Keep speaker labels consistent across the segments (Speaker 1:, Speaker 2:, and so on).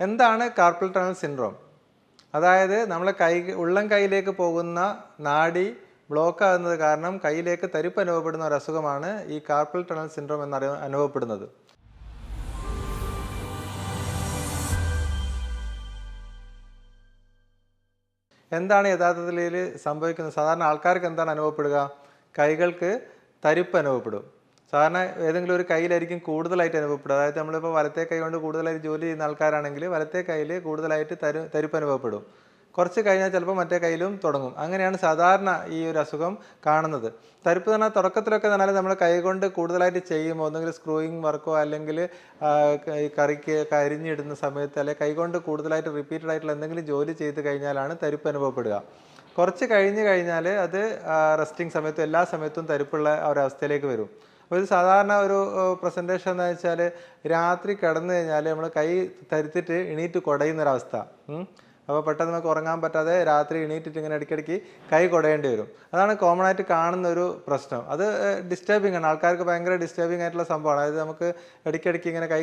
Speaker 1: എന്താണ് carpal tunnel syndrome അതായത് നമ്മളെ കൈ ഉള്ളം കൈയിലേക്ക് പോകുന്ന നാഡി ബ്ലോക്ക് ആകുന്നത് കാരണം കൈയിലേക്ക് തരിപ്പ് അനുഭവപ്പെടുന്ന ഒരു അസുഖമാണ് ഈ കാർപ്പൽ ടണൽ സിൻഡ്രോം എന്നറിയ അനുഭവപ്പെടുന്നത്. എന്താണ് യഥാർത്ഥത്തിൽ സംഭവിക്കുന്നത്? സാധാരണ ആൾക്കാർക്ക് എന്താണ് അനുഭവപ്പെടുക? കൈകൾക്ക് തരിപ്പ് അനുഭവപ്പെടും. സാധാരണ ഏതെങ്കിലും ഒരു കയ്യിലായിരിക്കും കൂടുതലായിട്ട് അനുഭവപ്പെടുക. അതായത് നമ്മളിപ്പോൾ വലത്തെ കൈ കൊണ്ട് കൂടുതലായിട്ട് ജോലി ചെയ്യുന്ന ആൾക്കാരാണെങ്കിൽ വലത്തെ കയ്യിൽ കൂടുതലായിട്ട് തരു തരിപ്പ് അനുഭവപ്പെടും. കുറച്ച് കഴിഞ്ഞാൽ ചിലപ്പോൾ മറ്റേ കയ്യിലും തുടങ്ങും. അങ്ങനെയാണ് സാധാരണ ഈ ഒരു അസുഖം കാണുന്നത്. തരിപ്പ് തന്നെ തുടക്കത്തിലൊക്കെ പറഞ്ഞാൽ നമ്മൾ കൈ കൊണ്ട് കൂടുതലായിട്ട് ചെയ്യുമ്പോൾ ഒന്നെങ്കിൽ സ്ക്രൂയിങ് വർക്കോ അല്ലെങ്കിൽ കറിക്ക് കരിഞ്ഞിടുന്ന സമയത്ത് അല്ലെങ്കിൽ കൈ കൊണ്ട് കൂടുതലായിട്ട് റിപ്പീറ്റഡ് ആയിട്ടുള്ള എന്തെങ്കിലും ജോലി ചെയ്ത് കഴിഞ്ഞാലാണ് തരിപ്പ് അനുഭവപ്പെടുക. കുറച്ച് കഴിഞ്ഞ് കഴിഞ്ഞാൽ അത് റെസ്റ്റിംഗ് സമയത്തും എല്ലാ സമയത്തും തരിപ്പുള്ള ഒരവസ്ഥയിലേക്ക് വരും. ഇത് സാധാരണ ഒരു പ്രസന്റേഷൻ എന്ന് വെച്ചാൽ രാത്രി കിടന്നു കഴിഞ്ഞാൽ നമ്മൾ കൈ തരുത്തിട്ട് എണീറ്റ് കുടയുന്നൊരവസ്ഥ. അപ്പോൾ പെട്ടെന്ന് നമുക്ക് ഉറങ്ങാൻ പറ്റാതെ രാത്രി എണീറ്റിട്ട് ഇങ്ങനെ ഇടയ്ക്കിടയ്ക്ക് കൈ കുടയേണ്ടി വരും. അതാണ് കോമൺ ആയിട്ട് കാണുന്ന ഒരു പ്രശ്നം. അത് ഡിസ്റ്റർബിംഗ് ആണ്. ആൾക്കാർക്ക് ഭയങ്കര ഡിസ്റ്റർബിംഗ് ആയിട്ടുള്ള സംഭവമാണ്. അതായത് നമുക്ക് ഇടയ്ക്കിടയ്ക്ക് ഇങ്ങനെ കൈ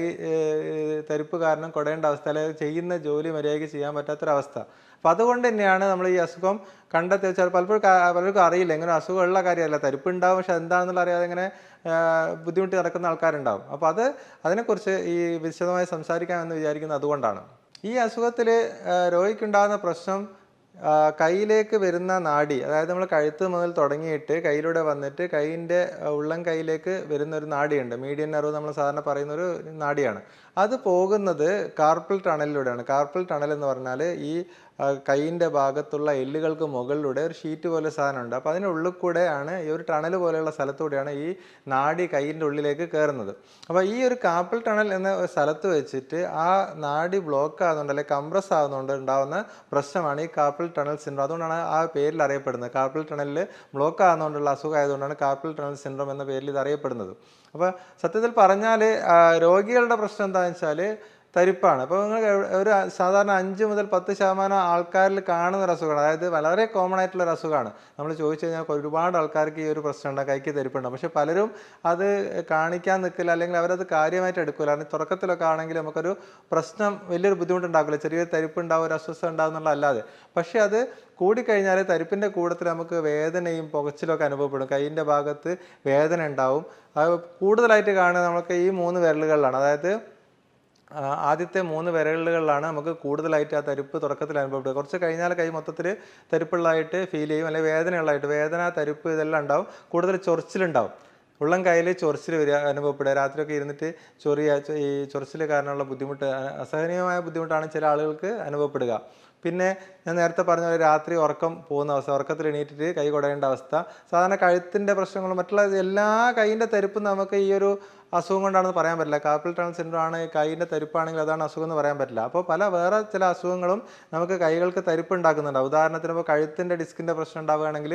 Speaker 1: തരിപ്പ് കാരണം കുടയേണ്ട അവസ്ഥ അല്ലെങ്കിൽ ചെയ്യുന്ന ജോലി മര്യാദയ്ക്ക് ചെയ്യാൻ പറ്റാത്തൊരവസ്ഥ. അപ്പോൾ അതുകൊണ്ട് തന്നെയാണ് നമ്മൾ ഈ അസുഖം കണ്ടെത്തി വെച്ചാൽ പലപ്പോഴും പലർക്കും അറിയില്ല. ഇങ്ങനെ അസുഖമുള്ള കാര്യമല്ല. തരിപ്പ് ഉണ്ടാവും പക്ഷെ എന്താണെന്നുള്ള അറിയാതെ ഇങ്ങനെ ബുദ്ധിമുട്ടി നടക്കുന്ന ആൾക്കാരുണ്ടാവും. അപ്പോൾ അത് അതിനെക്കുറിച്ച് ഈ വിശദമായി സംസാരിക്കാമെന്ന് വിചാരിക്കുന്നത് അതുകൊണ്ടാണ്. ഈ അസുഖത്തിൽ രോഗിക്കുണ്ടാകുന്ന പ്രശ്നം കൈയിലേക്ക് വരുന്ന നാഡി അതായത് നമ്മൾ കഴുത്ത് മുതൽ തുടങ്ങിയിട്ട് കയ്യിലൂടെ വന്നിട്ട് കൈയിന്റെ ഉള്ളം കൈയിലേക്ക് വരുന്ന ഒരു നാഡിയുണ്ട്. മീഡിയൻ നെർവ് നമ്മൾ സാധാരണ പറയുന്ന ഒരു നാഡിയാണ്. അത് പോകുന്നത് കാർപ്പിൾ ടണലിലൂടെയാണ് കാർപ്പിൾ ടണൽ എന്ന് പറഞ്ഞാൽ ഈ കൈയിന്റെ ഭാഗത്തുള്ള എല്ലുകൾക്ക് മുകളിലൂടെ ഒരു ഷീറ്റ് പോലെ സാധനമുണ്ട്. അപ്പോൾ അതിനുള്ളിൽ കൂടെയാണ് ഈ ഒരു ടണൽ പോലെയുള്ള സ്ഥലത്തൂടെയാണ് ഈ നാടി കൈയിന്റെ ഉള്ളിലേക്ക് കയറുന്നത് അപ്പോൾ ഈ ഒരു കാർപ്പൽ ടണൽ എന്ന സ്ഥലത്ത് വെച്ചിട്ട് ആ നാടി ബ്ലോക്ക് ആകുന്നുണ്ട് അല്ലെങ്കിൽ കംപ്രസ് ആകുന്നുണ്ട് ഉണ്ടാകുന്ന പ്രശ്നമാണ് ഈ കാർപ്പൽ ടണൽ സിൻഡ്രോം അതുകൊണ്ടാണ് ആ പേരിൽ അറിയപ്പെടുന്നത്. കാർപ്പൽ ടണലിൽ ബ്ലോക്ക് ആകുന്നതുകൊണ്ടുള്ള അസുഖം ആയതുകൊണ്ടാണ് കാർപ്പൽ ടണൽ സിൻഡ്രോം എന്ന പേരിൽ ഇത് അറിയപ്പെടുന്നത്. അപ്പോൾ സത്യത്തിൽ പറഞ്ഞാൽ രോഗികളുടെ പ്രശ്നം എന്താണെന്ന് വെച്ചാൽ തരിപ്പാണ്. അപ്പോൾ നിങ്ങൾ ഒരു സാധാരണ അഞ്ച് മുതൽ പത്ത് ശതമാനം ആൾക്കാരിൽ കാണുന്ന ഒരു അസുഖമാണ്. അതായത് വളരെ കോമൺ ആയിട്ടുള്ള ഒരു അസുഖമാണ്. നമ്മൾ ചോദിച്ചു കഴിഞ്ഞാൽ ഒരുപാട് ആൾക്കാർക്ക് ഈ ഒരു പ്രശ്നമുണ്ട് കൈക്ക് തരിപ്പുണ്ട്. പക്ഷെ പലരും അത് കാണിക്കാൻ നിൽക്കില്ല. അല്ലെങ്കിൽ അവരത് കാര്യമായിട്ട് എടുക്കില്ല കാരണം തുടക്കത്തിലൊക്കെ ആണെങ്കിൽ നമുക്കൊരു പ്രശ്നം വലിയൊരു ബുദ്ധിമുട്ടുണ്ടാക്കില്ല ചെറിയൊരു തരിപ്പ് ഉണ്ടാവും ഒരു അസ്വസ്ഥത ഉണ്ടാവും എന്നുള്ളതല്ലാതെ. പക്ഷേ അത് കൂടിക്കഴിഞ്ഞാൽ തരിപ്പിന്റെ കൂടത്തിൽ നമുക്ക് വേദനയും പുകച്ചിലൊക്കെ അനുഭവപ്പെടും. കൈയിന്റെ ഭാഗത്ത് വേദന ഉണ്ടാവും. അത് കൂടുതലായിട്ട് കാണുന്നത് നമുക്ക് ഈ മൂന്ന് വിരലുകളിലാണ്. അതായത് ആദ്യത്തെ മൂന്ന് വിരലുകളിലാണ് നമുക്ക് കൂടുതലായിട്ട് ആ തരിപ്പ് തുടക്കത്തിൽ അനുഭവപ്പെടുക. കുറച്ച് കഴിഞ്ഞാൽ കൈ മൊത്തത്തിൽ തരിപ്പുള്ളതായിട്ട് ഫീൽ ചെയ്യും. അല്ലെങ്കിൽ വേദനയുള്ളതായിട്ട് വേദന തരിപ്പ് ഇതെല്ലാം ഉണ്ടാവും. കൂടുതൽ ചൊറിച്ചിലുണ്ടാവും. ഉള്ളം കയ്യിൽ ചൊറിച്ചിൽ വരിക അനുഭവപ്പെടുക. രാത്രിയൊക്കെ ഇരുന്നിട്ട് ചൊറിയ ഈ ചൊറിച്ചിൽ കാരണമുള്ള ബുദ്ധിമുട്ട് അസഹനീയമായ ബുദ്ധിമുട്ടാണ് ചില ആളുകൾക്ക് അനുഭവപ്പെടുക. പിന്നെ ഞാൻ നേരത്തെ പറഞ്ഞ പോലെ രാത്രി ഉറക്കം പോകുന്ന അവസ്ഥ ഉറക്കത്തിൽ എണീറ്റിട്ട് കൈ കുടയേണ്ട അവസ്ഥ സാധാരണ കഴുത്തിന്റെ പ്രശ്നങ്ങളും മറ്റുള്ള എല്ലാ കൈയിന്റെ തരിപ്പും നമുക്ക് ഈ ഒരു അസുഖം കൊണ്ടാണെന്ന് പറയാൻ പറ്റില്ല. കാപ്പിൾ ടണൽ സിൻഡ്രോം ആണ് കൈയിന്റെ തരിപ്പാണെങ്കിൽ അതാണ് അസുഖം എന്ന് പറയാൻ പറ്റില്ല. അപ്പോൾ പല വേറെ ചില അസുഖങ്ങളും നമുക്ക് കൈകൾക്ക് തരിപ്പ് ഉണ്ടാക്കുന്നുണ്ട് ഉദാഹരണത്തിന് ഇപ്പോൾ കഴുത്തിന്റെ ഡിസ്കിന്റെ പ്രശ്നം ഉണ്ടാവുകയാണെങ്കിൽ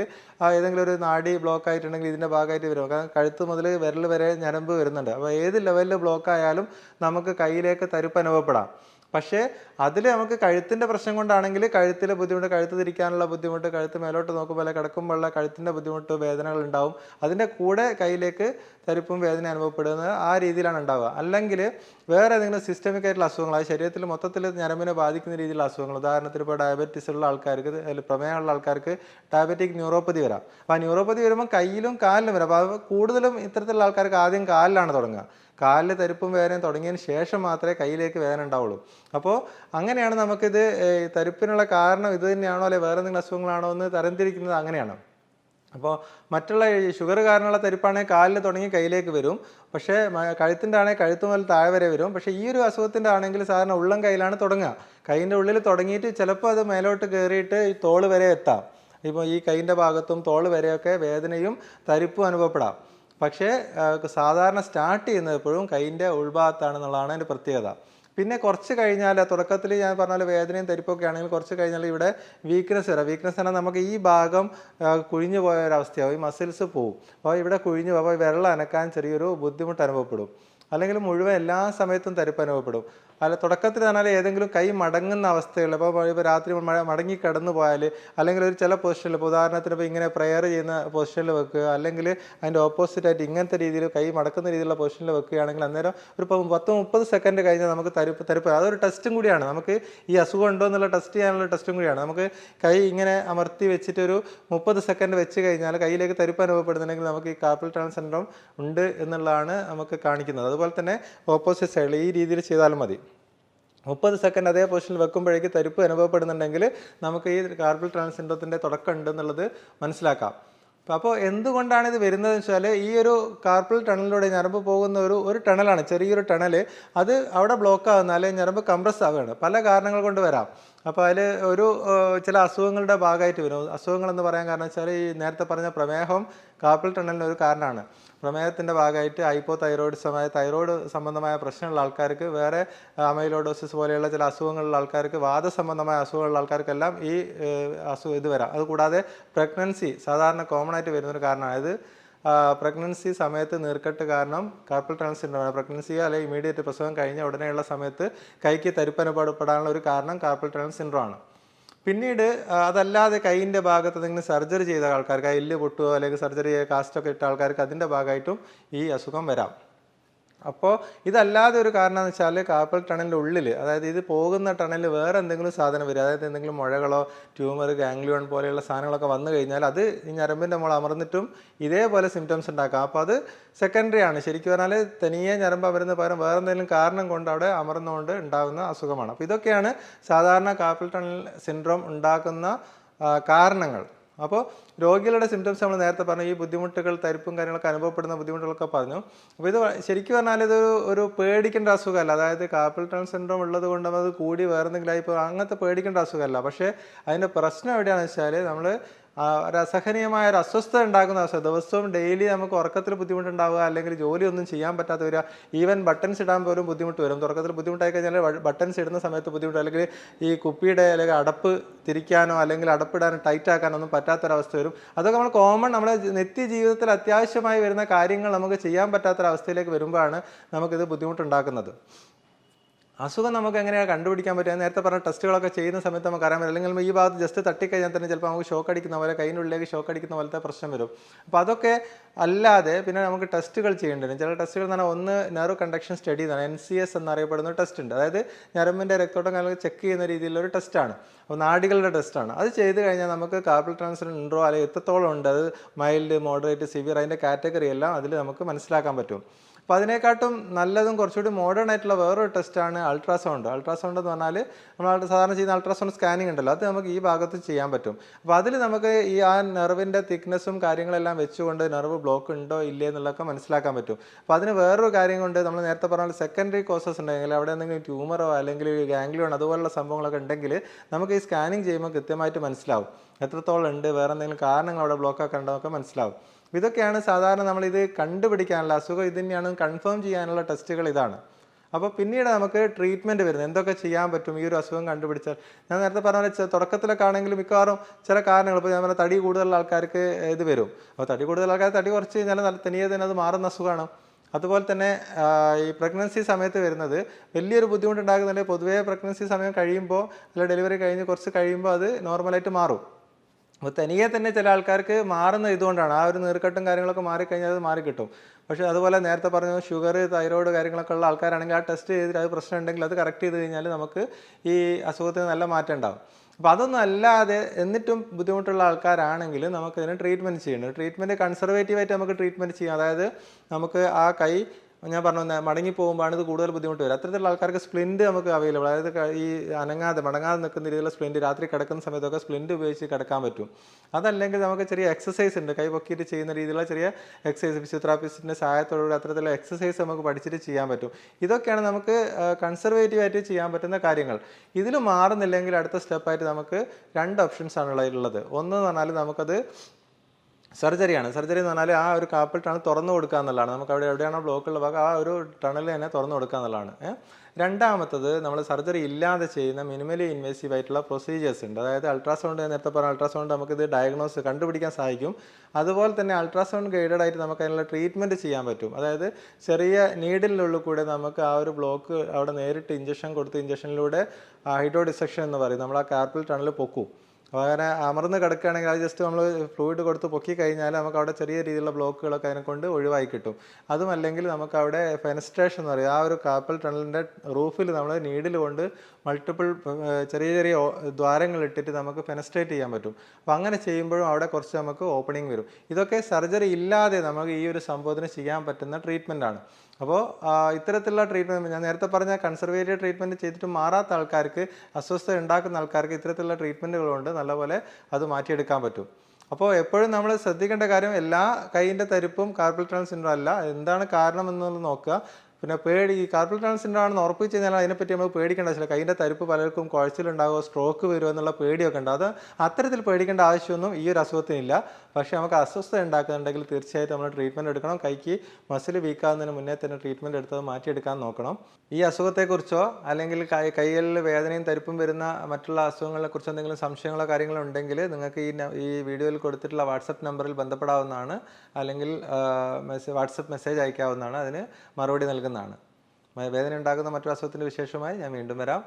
Speaker 1: ഏതെങ്കിലും ഒരു നാടി ബ്ലോക്ക് ആയിട്ടുണ്ടെങ്കിൽ ഇതിന്റെ ഭാഗമായിട്ട് വരും. കാരണം കഴുത്ത് മുതൽ വിരൽ വരെ ഞരമ്പ് വരുന്നുണ്ട്. അപ്പോൾ ഏത് ലെവലിൽ ബ്ലോക്ക് ആയാലും നമുക്ക് കയ്യിലേക്ക് തരിപ്പ് അനുഭവപ്പെടാം. പക്ഷേ അതിൽ നമുക്ക് കഴുത്തിന്റെ പ്രശ്നം കൊണ്ടാണെങ്കിൽ കഴുത്തിലെ ബുദ്ധിമുട്ട് കഴുത്ത് തിരിക്കാനുള്ള ബുദ്ധിമുട്ട് കഴുത്ത് മേലോട്ട് നോക്കുമ്പോൾ കിടക്കുമ്പോഴുള്ള കഴുത്തിന്റെ ബുദ്ധിമുട്ട് വേദനകൾ ഉണ്ടാവും. അതിന്റെ കൂടെ കയ്യിലേക്ക് തരിപ്പും വേദന അനുഭവപ്പെടുന്നത് ആ രീതിയിലാണ് ഉണ്ടാവുക. അല്ലെങ്കിൽ വേറെ ഏതെങ്കിലും സിസ്റ്റമിക് ആയിട്ടുള്ള അസുഖങ്ങൾ അത് ശരീരത്തിൽ മൊത്തത്തിൽ ഞരമ്പിനെ ബാധിക്കുന്ന രീതിയിലുള്ള അസുഖങ്ങൾ. ഉദാഹരണത്തിന് ഇപ്പോൾ ഡയബറ്റീസ് ഉള്ള ആൾക്കാർക്ക് അതിൽ പ്രമേഹമുള്ള ആൾക്കാർക്ക് ഡയബറ്റിക് ന്യൂറോപ്പതി വരാം. അപ്പോൾ ആ ന്യൂറോപ്പതി വരുമ്പോൾ കയ്യിലും കാലിലും വരാം. അപ്പോൾ കൂടുതലും ഇത്തരത്തിലുള്ള ആൾക്കാർക്ക് ആദ്യം കാലിലാണ് തുടങ്ങുക. കാലിൽ തരിപ്പും വേദനയും തുടങ്ങിയതിന് ശേഷം മാത്രമേ കയ്യിലേക്ക് വേദന ഉണ്ടാവുള്ളൂ. അപ്പോൾ അങ്ങനെയാണ് നമുക്കിത് തരിപ്പിനുള്ള കാരണം ഇത് തന്നെയാണോ അല്ലെങ്കിൽ വേറെ എന്തെങ്കിലും അസുഖങ്ങളാണോ എന്ന് തരംതിരിക്കുന്നത് അങ്ങനെയാണ്. അപ്പോൾ മറ്റുള്ള ഷുഗർ കാരണമുള്ള തരിപ്പാണെങ്കിൽ കാലിൽ തുടങ്ങി കയ്യിലേക്ക് വരും. പക്ഷേ കഴുത്തിന്റെ ആണെങ്കിൽ കഴുത്ത് മുതൽ താഴെ വരെ വരും. പക്ഷേ ഈ ഒരു അസുഖത്തിന്റെ ആണെങ്കിൽ സാധാരണ ഉള്ളം കയ്യിലാണ് തുടങ്ങുക. കൈയിന്റെ ഉള്ളിൽ തുടങ്ങിയിട്ട് ചിലപ്പോൾ അത് മേലോട്ട് കയറിയിട്ട് ഈ തോൾ വരെ എത്താം. ഇപ്പോൾ ഈ കൈയിന്റെ ഭാഗത്തും തോൾ വരെയൊക്കെ വേദനയും തരിപ്പും അനുഭവപ്പെടാം. പക്ഷേ സാധാരണ സ്റ്റാർട്ട് ചെയ്യുന്നത് എപ്പോഴും കൈയിന്റെ ഉൾഭാഗത്താണെന്നുള്ളതാണ് അതിന്റെ പ്രത്യേകത. പിന്നെ കുറച്ച് കഴിഞ്ഞാൽ തുടക്കത്തിൽ ഞാൻ പറഞ്ഞ വേദനയും തരിപ്പൊക്കെ ആണെങ്കിൽ കുറച്ച് കഴിഞ്ഞാൽ ഇവിടെ വീക്ക്നെസ് വരാം. വീക്ക്നെസ് പറഞ്ഞാൽ നമുക്ക് ഈ ഭാഗം കുഴിഞ്ഞു പോയ ഒരവസ്ഥയാവും ഈ മസിൽസ് പോവും. അപ്പോൾ ഇവിടെ കുഴിഞ്ഞു പോകും അപ്പോൾ വിരൽ അനക്കാൻ ചെറിയൊരു ബുദ്ധിമുട്ട് അനുഭവപ്പെടും. അല്ലെങ്കിൽ മുഴുവൻ എല്ലാ സമയത്തും തരിപ്പ് അനുഭവപ്പെടും. അല്ല തുടക്കത്തിൽ തന്നാൽ ഏതെങ്കിലും കൈ മടങ്ങുന്ന അവസ്ഥകൾ ഇപ്പോൾ ഇപ്പോൾ രാത്രി മടങ്ങി കിടന്നു പോയാൽ അല്ലെങ്കിൽ ഒരു ചില പൊസിഷനിൽ ഇപ്പോൾ ഉദാഹരണത്തിന് ഇപ്പോൾ ഇങ്ങനെ പ്രെയർ ചെയ്യുന്ന പൊസിഷനിൽ വെക്കുക അല്ലെങ്കിൽ അതിന്റെ ഓപ്പോസിറ്റ് ആയിട്ട് ഇങ്ങനത്തെ രീതിയിൽ കൈ മടക്കുന്ന രീതിയിലുള്ള പൊസിഷനിൽ വെക്കുകയാണെങ്കിൽ അന്നേരം ഒരു പത്ത് മുപ്പത് സെക്കൻഡ് കഴിഞ്ഞാൽ നമുക്ക് തരിപ്പ് തരിപ്പ് അതൊരു ടെസ്റ്റും കൂടിയാണ്. നമുക്ക് ഈ അസുഖം ഉണ്ടോ എന്നുള്ള ടെസ്റ്റ് ചെയ്യാനുള്ള ടെസ്റ്റും കൂടിയാണ്. നമുക്ക് കൈ ഇങ്ങനെ അമർത്തി വെച്ചിട്ട് ഒരു മുപ്പത് സെക്കൻഡ് വെച്ച് കഴിഞ്ഞാൽ കയ്യിലേക്ക് തരിപ്പ് അനുഭവപ്പെടുന്നുണ്ടെങ്കിൽ നമുക്ക് ഈ കാർപ്പൽ ടണൽ സിൻഡ്രോം ഉണ്ട് എന്നുള്ളതാണ് നമുക്ക് കാണിക്കുന്നത്. അതുപോലെ തന്നെ ഓപ്പോസിറ്റ് സൈഡിൽ ഈ രീതിയിൽ ചെയ്താലും മതി. മുപ്പത് സെക്കൻഡ് അതേ പൊസിഷനിൽ വെക്കുമ്പോഴേക്ക് തരിപ്പ് അനുഭവപ്പെടുന്നുണ്ടെങ്കിൽ നമുക്ക് ഈ കാർബിൾ ട്രാൻസിൻഡത്തിന്റെ തുടക്കം ഉണ്ട് എന്നുള്ളത് മനസ്സിലാക്കാം. അപ്പോൾ എന്തുകൊണ്ടാണ് ഇത് വരുന്നതെന്ന് വെച്ചാൽ ഈ ഒരു കാർപ്പിൾ ടണലിലൂടെ ഞരമ്പ് പോകുന്ന ഒരു ഒരു ടണലാണ് ചെറിയൊരു ടണൽ അത് അവിടെ ബ്ലോക്ക് ആകുന്നാൽ ഞരമ്പ് കംപ്രസ് ആവുകയാണ്. പല കാരണങ്ങൾ കൊണ്ട് വരാം. അപ്പോൾ അതിൽ ഒരു ചില അസുഖങ്ങളുടെ ഭാഗമായിട്ട് വരും. അസുഖങ്ങൾ എന്ന് പറയാൻ കാരണം വെച്ചാൽ ഈ നേരത്തെ പറഞ്ഞ പ്രമേഹം കാപ്പൽ ടണലിന് ഒരു കാരണമാണ്. പ്രമേഹത്തിന്റെ ഭാഗമായിട്ട് ഹൈപ്പോ തൈറോയിഡിസമായ തൈറോയ്ഡ് സംബന്ധമായ പ്രശ്നമുള്ള ആൾക്കാർക്ക് വേറെ അമൈലോഡോസിസ് പോലെയുള്ള ചില അസുഖങ്ങളുള്ള ആൾക്കാർക്ക് വാദ സംബന്ധമായ അസുഖമുള്ള ആൾക്കാർക്കെല്ലാം ഈ അസുഖം ഇത് വരാം. അതുകൂടാതെ പ്രഗ്നൻസി സാധാരണ കോമൺ ആയിട്ട് വരുന്നൊരു കാരണമാണ്. ഇത് പ്രഗ്നൻസി സമയത്ത് നീർക്കെട്ട് കാരണം കാർപ്പൽ ടണൽ സിൻഡ്രോം പ്രഗ്നൻസി അല്ലെങ്കിൽ ഇമീഡിയറ്റ് പ്രസവം കഴിഞ്ഞ ഉടനെയുള്ള സമയത്ത് കൈക്ക് തരിപ്പനുഭവപ്പെടാനുള്ള ഒരു കാരണം കാർപ്പൽ ടണൽ സിൻഡ്രോമാണ് പിന്നീട് അതല്ലാതെ കൈയിന്റെ ഭാഗത്ത് എന്തെങ്കിലും സർജറി ചെയ്ത ആൾക്കാർക്ക് ആ എല്ല് പൊട്ടുകയോ അല്ലെങ്കിൽ സർജറി കാസ്റ്റൊക്കെ ഇട്ട ആൾക്കാർക്ക് അതിന്റെ ഭാഗമായിട്ടും ഈ അസുഖം വരാം. അപ്പോൾ ഇതല്ലാതെ ഒരു കാരണം എന്ന് വെച്ചാൽ കാപ്പൽ ടണലിന്റെ ഉള്ളിൽ അതായത് ഇത് പോകുന്ന ടണലിൽ വേറെ എന്തെങ്കിലും സാധനം വരും. അതായത് എന്തെങ്കിലും മുഴകളോ ട്യൂമർ ഗാംഗ്ലിയോൺ പോലെയുള്ള സാധനങ്ങളൊക്കെ വന്നു കഴിഞ്ഞാൽ അത് ഈ ഞരമ്പിന്റെ മുകളിൽ അമർന്നിട്ടും ഇതേപോലെ സിംറ്റംസ് ഉണ്ടാക്കാം. അപ്പോൾ അത് സെക്കൻഡറി ആണ്. ശരിക്കും പറഞ്ഞാൽ തനിയെ ഞരമ്പ് അമരുന്ന പകരം വേറെ എന്തെങ്കിലും കാരണം കൊണ്ട് അവിടെ അമർന്നുകൊണ്ട് ഉണ്ടാകുന്ന അസുഖമാണ്. അപ്പോൾ ഇതൊക്കെയാണ് സാധാരണ കാപ്പൽ ടണൽ സിൻഡ്രോം ഉണ്ടാക്കുന്ന കാരണങ്ങൾ. അപ്പോൾ രോഗികളുടെ സിംറ്റംസ് നമ്മൾ നേരത്തെ പറഞ്ഞു ഈ ബുദ്ധിമുട്ടുകൾ തരിപ്പും കാര്യങ്ങളൊക്കെ അനുഭവപ്പെടുന്ന ബുദ്ധിമുട്ടുകളൊക്കെ പറഞ്ഞു. അപ്പോൾ ഇത് ശരിക്കും പറഞ്ഞാൽ ഇത് ഒരു പേടിക്കേണ്ട അസുഖമല്ല. അതായത് കാപ്പൽ ടൺ സിൻഡ്രോം ഉള്ളത് കൊണ്ട് അത് കൂടി വേറെന്തെങ്കിലും ആയിപ്പോൾ അങ്ങനത്തെ പേടിക്കേണ്ട അസുഖമല്ല. പക്ഷേ അതിന്റെ പ്രശ്നം എവിടെയാണെന്ന് വെച്ചാൽ നമ്മൾ ഒരു അസഹനീയമായ ഒരു അസ്വസ്ഥത ഉണ്ടാക്കുന്ന അവസ്ഥ ദിവസവും ഡെയിലി നമുക്ക് ഉറക്കത്തിൽ ബുദ്ധിമുട്ടുണ്ടാവുക അല്ലെങ്കിൽ ജോലി ഒന്നും ചെയ്യാൻ പറ്റാത്ത ഒരു ഈവൻ ബട്ടൺസ് ഇടാൻ പോലും ബുദ്ധിമുട്ട് വരും. തുടക്കത്തിൽ ബുദ്ധിമുട്ടായി കഴിഞ്ഞാൽ ബട്ടൺസ് ഇടുന്ന സമയത്ത് ബുദ്ധിമുട്ട് അല്ലെങ്കിൽ ഈ കുപ്പിയുടെ അല്ലെങ്കിൽ അടപ്പ് തിരിക്കാനോ അല്ലെങ്കിൽ അടപ്പിടാനോ ടൈറ്റ് ആക്കാനോ ഒന്നും പറ്റാത്തൊരവസ്ഥ വരും. അതൊക്കെ നമ്മൾ കോമൺ നമ്മുടെ നിത്യ ജീവിതത്തിൽ അത്യാവശ്യമായി വരുന്ന കാര്യങ്ങൾ നമുക്ക് ചെയ്യാൻ പറ്റാത്തൊരവസ്ഥയിലേക്ക് വരുമ്പോഴാണ് നമുക്കിത് ബുദ്ധിമുട്ടുണ്ടാക്കുന്നത്. അസുഖം നമുക്ക് എങ്ങനെയാണ് കണ്ടുപിടിക്കാൻ പറ്റുക? നേരത്തെ പറഞ്ഞ ടെസ്റ്റുകളൊക്കെ ചെയ്യുന്ന സമയത്ത് നമുക്ക് അറിയാൻ പറ്റും അല്ലെങ്കിൽ ഈ ഭാഗത്ത് ജസ്റ്റ് തട്ടിക്കഴിഞ്ഞാൽ തന്നെ ചിലപ്പോൾ നമുക്ക് ഷോക്ക് അടിക്കുന്ന പോലെ കൈയിന്റെ ഉള്ളിലേക്ക് ഷോക്ക് അടിക്കുന്ന പോലത്തെ പ്രശ്നം വരും. അപ്പോൾ അതൊക്കെ അല്ലാതെ പിന്നെ നമുക്ക് ടെസ്റ്റുകൾ ചെയ്യേണ്ടി വരും. ചില ടെസ്റ്റുകൾ എന്ന് പറഞ്ഞാൽ ഒന്ന് നെർവ് കണ്ടക്ഷൻ സ്റ്റഡി എന്നാണ്. എൻ സി എസ് എന്നറിയപ്പെടുന്ന ടെസ്റ്റ് ഉണ്ട്. അതായത് ഞരമ്പിന്റെ രക്തോട്ടം കാര്യങ്ങൾ ചെക്ക് ചെയ്യുന്ന രീതിയിലൊരു ടെസ്റ്റാണ് അപ്പോൾ നാടികളുടെ ടെസ്റ്റാണ് അത് ചെയ്ത് കഴിഞ്ഞാൽ നമുക്ക് കാർബിൾ ട്രാൻസ്ഫർ ഉണ്ടോ അല്ലെങ്കിൽ എത്രത്തോളം ഉണ്ട്? അത് മൈൽഡ് മോഡറേറ്റ് സിവിയർ അതിന്റെ കാറ്റഗറി എല്ലാം അതിൽ നമുക്ക് മനസ്സിലാക്കാൻ പറ്റും. അപ്പോൾ അതിനെക്കാട്ടും നല്ലതും കുറച്ചുകൂടി മോഡേൺ ആയിട്ടുള്ള വേറൊരു ടെസ്റ്റാണ് അൾട്രാസൗണ്ട് അൾട്രാസൗണ്ട് എന്ന് പറഞ്ഞാൽ നമ്മൾ സാധാരണ ചെയ്യുന്ന അൾട്രാസൗണ്ട് സ്കാനിങ് ഉണ്ടല്ലോ. അത് നമുക്ക് ഈ ഭാഗത്ത് ചെയ്യാൻ പറ്റും. അപ്പോൾ അതിൽ നമുക്ക് ഈ ആ നെർവിന്റെ തിക്നെസ്സും കാര്യങ്ങളെല്ലാം വെച്ചുകൊണ്ട് നെർവ് ബ്ലോക്ക് ഉണ്ടോ ഇല്ലേ എന്നുള്ളതൊക്കെ മനസ്സിലാക്കാൻ പറ്റും. അപ്പോൾ അതിന് വേറൊരു കാര്യം കൊണ്ട് നമ്മൾ നേരത്തെ പറഞ്ഞ സെക്കൻഡറി കോസസ് ഉണ്ടെങ്കിൽ അവിടെ എന്തെങ്കിലും ട്യൂമറോ അല്ലെങ്കിൽ ഗാംഗ്ലിയോ അതുപോലുള്ള സംഭവങ്ങളൊക്കെ ഉണ്ടെങ്കിൽ നമുക്ക് ഈ സ്കാനിങ് ചെയ്യുമ്പോൾ കൃത്യമായിട്ട് മനസ്സിലാവും. എത്രത്തോളം ഉണ്ട് വേറെ എന്തെങ്കിലും കാരണങ്ങൾ അവിടെ ബ്ലോക്ക് ഉണ്ടോ മനസ്സിലാവും. ഇതൊക്കെയാണ് സാധാരണ നമ്മളിത് കണ്ടുപിടിക്കാനുള്ള അസുഖം. ഇത് കൺഫേം ചെയ്യാനുള്ള ടെസ്റ്റുകൾ ഇതാണ്. അപ്പോൾ പിന്നീട് നമുക്ക് ട്രീറ്റ്മെന്റ് വരുന്നത്. എന്തൊക്കെ ചെയ്യാൻ പറ്റും? ഈ ഒരു അസുഖം കണ്ടുപിടിച്ചാൽ. ഞാൻ നേരത്തെ പറഞ്ഞ പോലെ തുടക്കത്തിലൊക്കെ ആണെങ്കിലും മിക്കവാറും ചില കാരണങ്ങൾ. ഇപ്പോൾ ഞാൻ പറഞ്ഞ തടി കൂടുതലുള്ള ആൾക്കാർക്ക് ഇത് വരും. അപ്പോൾ തടി കൂടുതൽ ആൾക്കാർ തടി കുറച്ച് കഴിഞ്ഞാൽ നല്ല തനിയെ തന്നെ അത് മാറുന്ന അസുഖമാണ്. അതുപോലെ തന്നെ ഈ പ്രഗ്നൻസി സമയത്ത് വരുന്നത് വലിയൊരു ബുദ്ധിമുട്ടുണ്ടാകുന്നുണ്ട് പൊതുവേ പ്രഗ്നൻസി സമയം കഴിയുമ്പോൾ അല്ല ഡെലിവറി കഴിഞ്ഞ് കുറച്ച് കഴിയുമ്പോൾ അത് നോർമലായിട്ട് മാറും. അപ്പോൾ തനിയെ തന്നെ ചില ആൾക്കാർക്ക് മാറുന്ന ഇതുകൊണ്ടാണ്. ആ ഒരു നീർക്കെട്ടും കാര്യങ്ങളൊക്കെ മാറിക്കഴിഞ്ഞാൽ അത് മാറിക്കിട്ടും. പക്ഷേ അതുപോലെ നേരത്തെ പറഞ്ഞു ഷുഗർ തൈറോയ്ഡ് കാര്യങ്ങളൊക്കെ ഉള്ള ആൾക്കാരാണെങ്കിൽ ആ ടെസ്റ്റ് ചെയ്തിട്ട് അത് പ്രശ്നം ഉണ്ടെങ്കിൽ അത് കറക്റ്റ് ചെയ്ത് കഴിഞ്ഞാൽ നമുക്ക് ഈ അസുഖത്തിന് നല്ല മാറ്റം ഉണ്ടാവും. അപ്പോൾ അതൊന്നും അല്ലാതെ എന്നിട്ടും ബുദ്ധിമുട്ടുള്ള ആൾക്കാരാണെങ്കിൽ നമുക്ക് ഇതിന് ട്രീറ്റ്മെന്റ് ചെയ്യണം ട്രീറ്റ്മെന്റ് കൺസർവേറ്റീവായിട്ട് നമുക്ക് ട്രീറ്റ്മെന്റ് ചെയ്യാം. അതായത് നമുക്ക് ആ കൈ ഞാൻ പറഞ്ഞു മടങ്ങി പോകുമ്പോഴാണ് ഇത് കൂടുതൽ ബുദ്ധിമുട്ട് വരും അത്തരത്തിലുള്ള ആൾക്കാർക്ക് സ്പ്ലിന്റ് നമുക്ക് അവൈലബിൾ അതായത് ഈ അനങ്ങാതെ മടങ്ങാതെ നിൽക്കുന്ന രീതിയിലുള്ള സ്പ്ലിന്റ് രാത്രി കിടക്കുന്ന സമയത്തൊക്കെ സ്പ്ലിന്റ് ഉപയോഗിച്ച് കിടക്കാൻ പറ്റും. അതല്ലെങ്കിൽ നമുക്ക് ചെറിയ എക്സസൈസ് ഉണ്ട്. കൈ പൊക്കിയിട്ട് ചെയ്യുന്ന രീതിയിലുള്ള ചെറിയ എക്സസൈസ് ഫിസിയോതെറാപ്പിസ്റ്റിന്റെ സഹായത്തോടുകൂടി അത്തരത്തിലുള്ള എക്സസൈസ് നമുക്ക് പഠിച്ചിട്ട് ചെയ്യാൻ പറ്റും. ഇതൊക്കെയാണ് നമുക്ക് കൺസർവേറ്റീവ് ആയിട്ട് ചെയ്യാൻ പറ്റുന്ന കാര്യങ്ങൾ. ഇതിൽ മാറുന്നില്ലെങ്കിൽ അടുത്ത സ്റ്റെപ്പായിട്ട് നമുക്ക് രണ്ട് ഓപ്ഷൻസ് ആണ് ഉള്ളത്. ഒന്ന് എന്ന് പറഞ്ഞാൽ നമുക്കത് സർജറിയാണ്. സർജറി എന്ന് പറഞ്ഞാൽ ആ ഒരു കാപ്പിൾ ടണൽ തുറന്നു കൊടുക്കുക എന്നുള്ളതാണ്. നമുക്ക് അവിടെ എവിടെയാണോ ബ്ലോക്ക് ഉള്ള ഭാഗം ആ ഒരു ടണൽ തന്നെ തുറന്നു കൊടുക്കുക എന്നുള്ളതാണ്? രണ്ടാമത്തത് നമ്മൾ സർജറി ഇല്ലാതെ ചെയ്യുന്ന മിനിമലി ഇൻവേസീവ് ആയിട്ടുള്ള പ്രൊസീജിയേഴ്സ് ഉണ്ട്. അതായത് അൾട്രാസൗണ്ട് നേരത്തെ പറഞ്ഞ അൾട്രാസൗണ്ട് നമുക്കിത് ഡയഗ്നോസ് കണ്ടുപിടിക്കാൻ സഹായിക്കും. അതുപോലെ തന്നെ അൾട്രാസൗണ്ട് ഗൈഡഡ് ആയിട്ട് നമുക്ക് അതിനുള്ള ട്രീറ്റ്മെന്റ് ചെയ്യാൻ പറ്റും. അതായത് ചെറിയ നീഡിലുള്ള കൂടെ നമുക്ക് ആ ഒരു ബ്ലോക്ക് അവിടെ നേരിട്ട് ഇഞ്ചക്ഷൻ കൊടുത്ത് ഇഞ്ചക്ഷനിലൂടെ ഹൈഡ്രോ ഡിസക്ഷൻ എന്ന് പറയും. നമ്മൾ ആ കാർപ്പിൽ ടണൽ പൊക്കും. അപ്പോൾ അങ്ങനെ അമർന്ന് കിടക്കുകയാണെങ്കിൽ അത് ജസ്റ്റ് നമ്മൾ ഫ്ലൂയിഡ് കൊടുത്ത് പൊക്കി കഴിഞ്ഞാൽ നമുക്ക് അവിടെ ചെറിയ രീതിയിലുള്ള ബ്ലോക്കുകളൊക്കെ അതിനെ കൊണ്ട് ഒഴിവായി കിട്ടും. അതുമല്ലെങ്കിൽ നമുക്ക് അവിടെ ഫെനസ്ട്രേഷൻ എന്ന് പറയും. ആ ഒരു കാപ്പൽ ടണലിന്റെ റൂഫിൽ നമ്മൾ നീഡിൽ കൊണ്ട് മൾട്ടിപ്പിൾ ചെറിയ ചെറിയ ദ്വാരങ്ങൾ ഇട്ടിട്ട് നമുക്ക് ഫെനസ്ട്രേറ്റ് ചെയ്യാൻ പറ്റും. അപ്പോൾ അങ്ങനെ ചെയ്യുമ്പോഴും അവിടെ കുറച്ച് നമുക്ക് ഓപ്പണിംഗ് വരും. ഇതൊക്കെ സർജറി ഇല്ലാതെ നമുക്ക് ഈ ഒരു സംഭവത്തിന് ചെയ്യാൻ പറ്റുന്ന ട്രീറ്റ്മെന്റ് ആണ്. അപ്പോൾ ഇത്തരത്തിലുള്ള ട്രീറ്റ്മെന്റ് ഞാൻ നേരത്തെ പറഞ്ഞ കൺസർവേറ്റീവ് ട്രീറ്റ്മെന്റ് ചെയ്തിട്ട് മാറാത്ത ആൾക്കാർക്ക് അസ്വസ്ഥത ഉണ്ടാക്കുന്ന ആൾക്കാർക്ക് ഇത്തരത്തിലുള്ള ട്രീറ്റ്മെന്റുകളുണ്ട് നല്ലപോലെ അത് മാറ്റിയെടുക്കാൻ പറ്റും. അപ്പോൾ എപ്പോഴും നമ്മൾ ശ്രദ്ധിക്കേണ്ട കാര്യം എല്ലാ കൈയിന്റെ തരിപ്പും കാർപ്പൽ ടണൽ അല്ല. എന്താണ് കാരണം എന്നുള്ളത് നോക്കുക. പിന്നെ പേടി ഈ കാർപ്പൽ ടണൽ സിൻഡ്രോം ആണെന്ന് ഉറപ്പിച്ച് കഴിഞ്ഞാൽ അതിനെപ്പറ്റി നമ്മൾ പേടിക്കേണ്ട ആവശ്യമില്ല. കൈയിന്റെ തരിപ്പ് പലർക്കും കുഴച്ചിലുണ്ടാകുമോ സ്ട്രോക്ക് വരുമോ എന്നുള്ള പേടിയൊക്കെ ഉണ്ട്. അത് അത്തരത്തിൽ പേടിക്കേണ്ട ആവശ്യമൊന്നും ഈ ഒരു അസുഖത്തിനില്ല പക്ഷേ നമുക്ക് അസ്വസ്ഥത ഉണ്ടാക്കുന്നുണ്ടെങ്കിൽ തീർച്ചയായിട്ടും നമ്മൾ ട്രീറ്റ്മെന്റ് എടുക്കണം. കൈക്ക് മസിൽ വീക്കാവുന്നതിന് മുന്നേ തന്നെ ട്രീറ്റ്മെന്റ് എടുത്തത് മാറ്റിയെടുക്കാൻ നോക്കണം. ഈ അസുഖത്തെക്കുറിച്ചോ അല്ലെങ്കിൽ കൈ വേദനയും തരിപ്പും വരുന്ന മറ്റുള്ള അസുഖങ്ങളെ കുറിച്ച് എന്തെങ്കിലും സംശയങ്ങളോ കാര്യങ്ങളോ ഉണ്ടെങ്കിൽ നിങ്ങൾക്ക് ഈ ഈ വീഡിയോയിൽ കൊടുത്തിട്ടുള്ള വാട്സപ്പ് നമ്പറിൽ ബന്ധപ്പെടാവുന്നതാണ്. അല്ലെങ്കിൽ വാട്സപ്പ് മെസ്സേജ് അയക്കാവുന്നതാണ്. അതിന് മറുപടി നൽകുന്നതാണ് വേദന ഉണ്ടാകുന്ന മറ്റൊരു അസുഖത്തിന്റെ വിശേഷമായി ഞാൻ വീണ്ടും വരാം.